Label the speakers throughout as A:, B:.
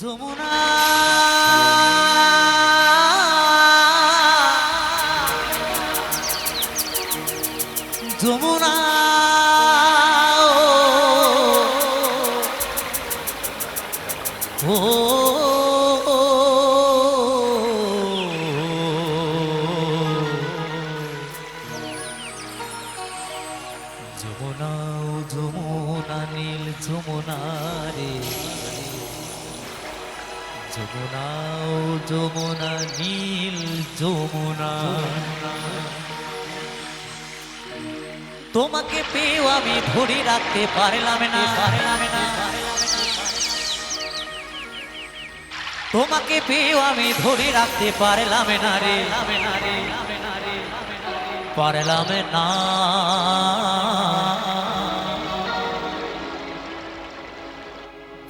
A: যমুনা। যমুনা যমুনা যমুনা নীল যমুনা রে। যমুনা যমুনা, নীল যমুনা। তোমাকে পেয়েও আমি ধরে রাখতে পারলাম না। তোমাকে পেয়েও আমি ধরে রাখতে পারলাম না রে। পারলাম না।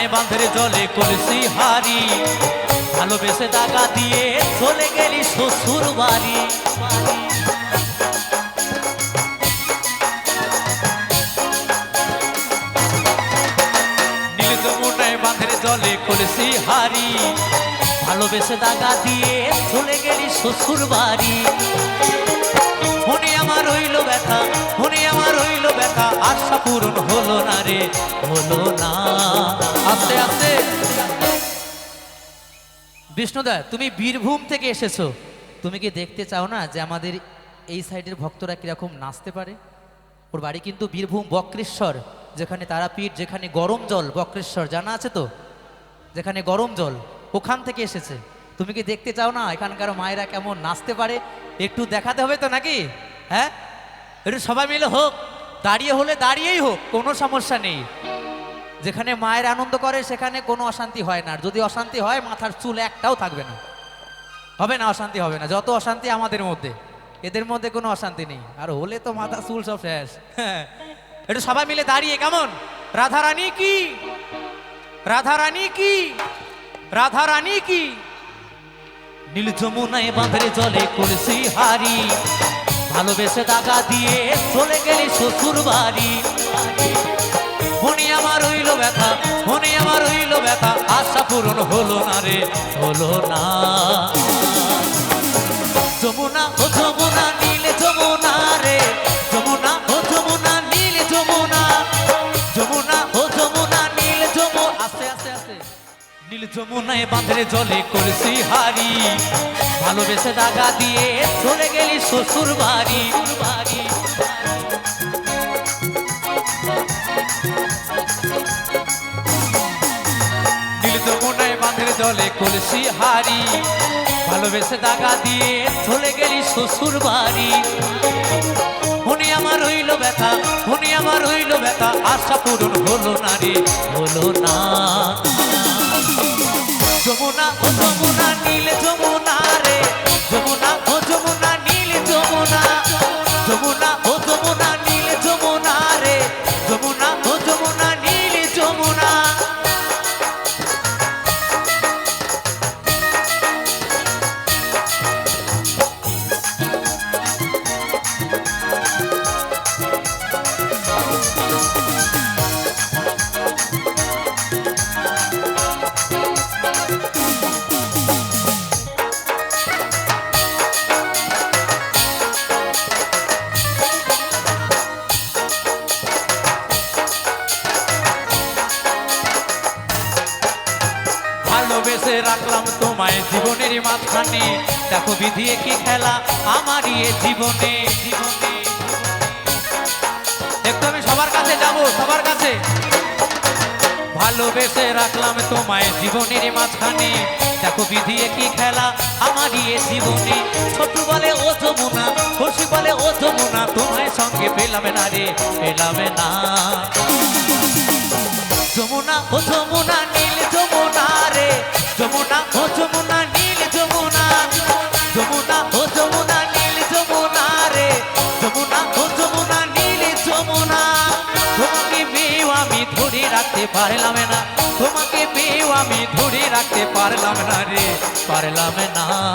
A: যমুনায় বাঁধের জলে কলসি হারি। ভালোবেসে দাগা দিয়ে চলে গেলি শ্বশুর বাড়ি। বাঁধের জলে কলসি হারি। ভালোবেসে দাগা দিয়ে চলে গেলি শ্বশুর বাড়ি। মনে আমার রইল ব্যথা, মনে আমার রইল ব্যথা আশা পূরণ হলো না রে, হলো না। আস্তে আস্তে। বিষ্ণুদা, তুমি বীরভূম থেকে এসেছ। তুমি কি দেখতে চাও না যে আমাদের এই সাইডের ভক্তরা কীরকম নাচতে পারে? ওর বাড়ি কিন্তু বীরভূম বক্রেশ্বর, যেখানে তারাপীঠ, যেখানে গরম জল, বক্রেশ্বর, জানা আছে তো? যেখানে গরম জল, ওখান থেকে এসেছে। তুমি কি দেখতে চাও না এখানকার মায়েরা কেমন নাচতে পারে? একটু দেখাতে হবে তো নাকি? হ্যাঁ? একটু সবাই মিলে হোক, দাঁড়িয়ে হলে দাঁড়িয়েই হোক, কোনো সমস্যা নেই। যেখানে মায়ের আনন্দ করে, সেখানে কোনো অশান্তি হয় না। যদি অশান্তি হয়, মাথার চুল একটাও থাকবে না। হবে না, অশান্তি হবে না। যত অশান্তি আমাদের মধ্যে, এদের মধ্যে কোনো অশান্তি নেই। আর হলে তো মাথা, চুল সব শেষ। একটু সবাই মিলে দাঁড়িয়ে, কেমন? রাধা রানী কি? রাধা রানী কি? রাধা রানী কি? নীল যমুনায় বাঁধরে জলে কলসি হারি। ভালোবেসে দাগা দিয়ে চলে গেলি শ্বশুর বাড়ি আমার হইল ব্যথা, মনে আমার হইল ব্যথা, আশা পূরণ হলো না রে, হলো না। যমুনা ও যমুনা নীল যমুনা রে, যমুনা ও যমুনা নীল যমুনা যমুনা ও যমুনা নীল আস্তে আস্তে আস্তে। নীল যমুনায় বাঁধরে জলে কলসি হারি ভালোবেসে দাগা দিয়ে চলে গেলি শ্বশুর বাড়ি বাড়ি জলে কলসি হারি, ভালোবেসে দাগা দিয়ে চলে গেলি শ্বশুর বাড়ি। উনি আমার হইল ব্যথা, উনি আমার হইল ব্যথা, আশা পূরণ হলো না রে, হলো ভালোবেসে রাখলাম তোমায় জীবনের মাঝখানে। দেখো বিধি কি খেলা আমারই এ জীবনে। জীবনে একটু আমি সবার কাছে যাব, সবার কাছে।
B: ভালোবেসে রাখলাম তোমায় জীবনের মাঝখানে। দেখো বিধিয়ে কি খেলা আমারই এ জীবনে। ছোট বলে, ও যমুনা খুশি বলে, ও যমুনা, তোমায় সঙ্গে পেলাম না রে, পেলাম না। যমুনা, ও যমুনা, নীল যমুনা যমুনা, ও নীল যমুনা। যমুনা নীল রে। আমি রাখতে পারলাম না। তোমাকে পেয়েও আমি ধরে রাখতে পারলাম না রে। পারলাম না।